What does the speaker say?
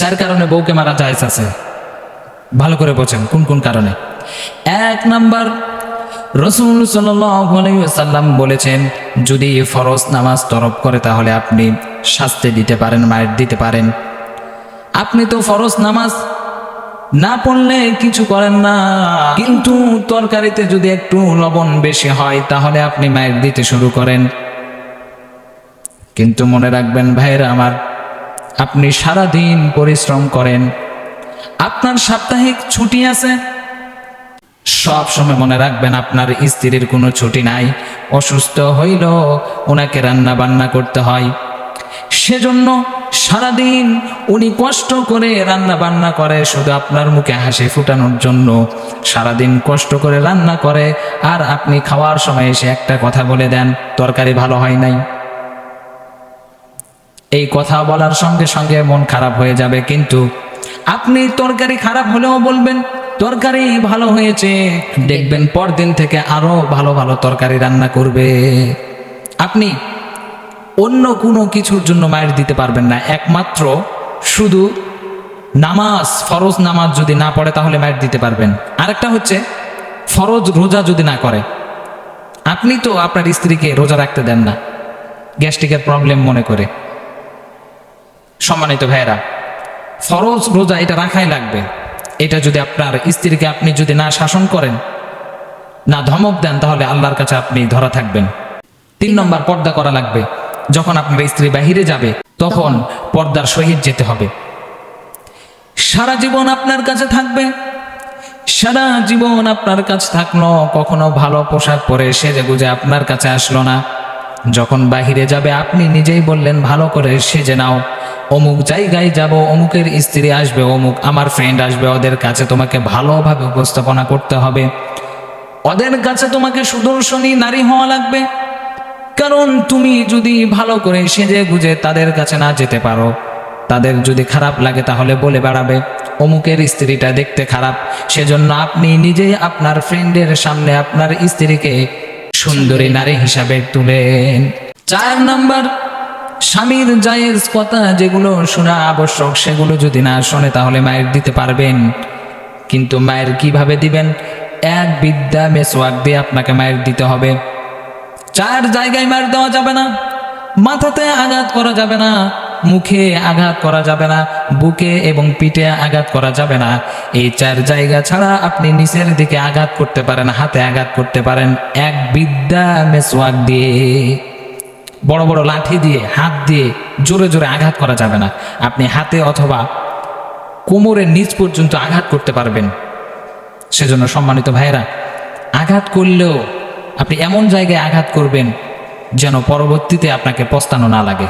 চার কারণে বউকে মারা জায়েজ আছে। ভালো করে বোঝেন, কোন কোন কারণে? এক নাম্বার রসুল সাল্লাম বলেছেন, যদি ফরজ নামাজ তরফ করে তাহলে আপনি শাস্তি দিতে পারেন, মায়ের দিতে পারেন। আপনি তো ফরজ নামাজ না পড়লে কিছু করেন না, কিন্তু তরকারিতে যদি একটু লবণ বেশি হয়, তাহলে আপনি মায়ের দিতে শুরু করেন। কিন্তু মনে রাখবেন, ভাইয়েরা আমার আপনি সারা দিন পরিশ্রম করেন। আপনার সাপ্তাহিক ছুটি আছে? সব সময় মনে রাখবেন আপনার স্ত্রীর কোনো ছুটি নাই। অসুস্থ হইল ওনাকে রান্না বান্না করতে হয়। সেজন্য সারাদিন উনি কষ্ট করে রান্না বান্না করে, শুধু আপনার মুখে হাসি ফুটানোর জন্য। সারাদিন কষ্ট করে রান্না করে, আর আপনি খাওয়ার সময় এসে একটা কথা বলে দেন, তরকারি ভালো হয় নাই। এই কথা বলার সঙ্গে সঙ্গে মন খারাপ হয়ে যাবে। কিন্তু আপনি তরকারি খারাপ হলেও বলবেন, তরকারি ভালো হয়েছে। দেখবেন পরদিন থেকে আরও ভালো ভালো তরকারি রান্না করবে। আপনি অন্য কোনো কিছুর জন্য মায়ের দিতে পারবেন না। একমাত্র শুধু নামাজ, ফরজ নামাজ যদি না পড়ে তাহলে মায়ের দিতে পারবেন। আরেকটা হচ্ছে, ফরজ রোজা যদি না করে, আপনি তো আপনার স্ত্রীকে রোজা রাখতে দেন না। গ্যাস্ট্রিকের প্রবলেম মনে করে। সম্মানিত ভাইয়েরা, ফরজ রোজা এটা রাখাই লাগবে। এটা যদি আপনার স্ত্রীকে আপনি যদি না শাসন করেন, না ধমক দেন, তাহলে আল্লাহর কাছে আপনি ধরা থাকবেন। তিন নম্বর, পর্দা করা লাগবে। যখন আপনার স্ত্রী বাহিরে যাবে, তখন পর্দার সহিত যেতে হবে। সারা জীবন আপনার কাছে থাকবে। সারা জীবন আপনার কাছে থাকল, কখনো ভালো পোশাক পরে সেজে গুজে আপনার কাছে আসলো না। যখন বাহিরে যাবে, আপনি নিজেই বললেন, ভালো করে সেজে নাও। অমুক জায়গায় যাব, অমুকের স্ত্রী আসবে, অমুক আমার ফ্রেন্ড আসবে, ওদের কাছে তোমাকে ভালোভাবে উপস্থাপনা করতে হবে। ওদের কাছে তোমাকে সুদর্শনী নারী হওয়া লাগবে। কারণ তুমি যদি ভালো করে সেজে গুজে তাদের কাছে না যেতে পারো, তাদের যদি খারাপ লাগে তাহলে বলে বেড়াবে, অমুকের স্ত্রীটা দেখতে খারাপ। সেজন্য আপনি নিজেই আপনার ফ্রেন্ডের সামনে আপনার স্ত্রীকে সুন্দরী নারী হিসাবে তুলেন। চার নাম্বার, স্বামীর জায়েজ কথা যেগুলো শোনা আবশ্যক, সেগুলো যদি না শোনে তাহলে মায়ের দিতে পারবেন। কিন্তু মায়ের কীভাবে দিবেন? এক বিদ্যা মেসোয়াক দিয়ে আপনাকে মায়ের দিতে হবে। চার জায়গায় মার দেওয়া যাবে না, মাথাতে আঘাত করা যাবে না। মুখে আঘাত করা যাবে না, বুকে এবং পিঠে আঘাত করা যাবে না। এই চার জায়গা ছাড়া আপনি নিচের দিকে আঘাত করতে পারেন, হাতে আঘাত করতে পারেন। এক বিদ্যা মেসোয়াক দিয়ে, বড় বড় লাঠি দিয়ে, হাত দিয়ে জোরে জোরে আঘাত করা যাবে না। আপনি হাতে অথবা কোমরের নিচ পর্যন্ত আঘাত করতে পারবেন। সেজন্য সম্মানিত ভাইয়েরা, আঘাত করলেও আপনি এমন জায়গায় আঘাত করবেন যেন পরবর্তীতে আপনাকে পস্তানো না লাগে।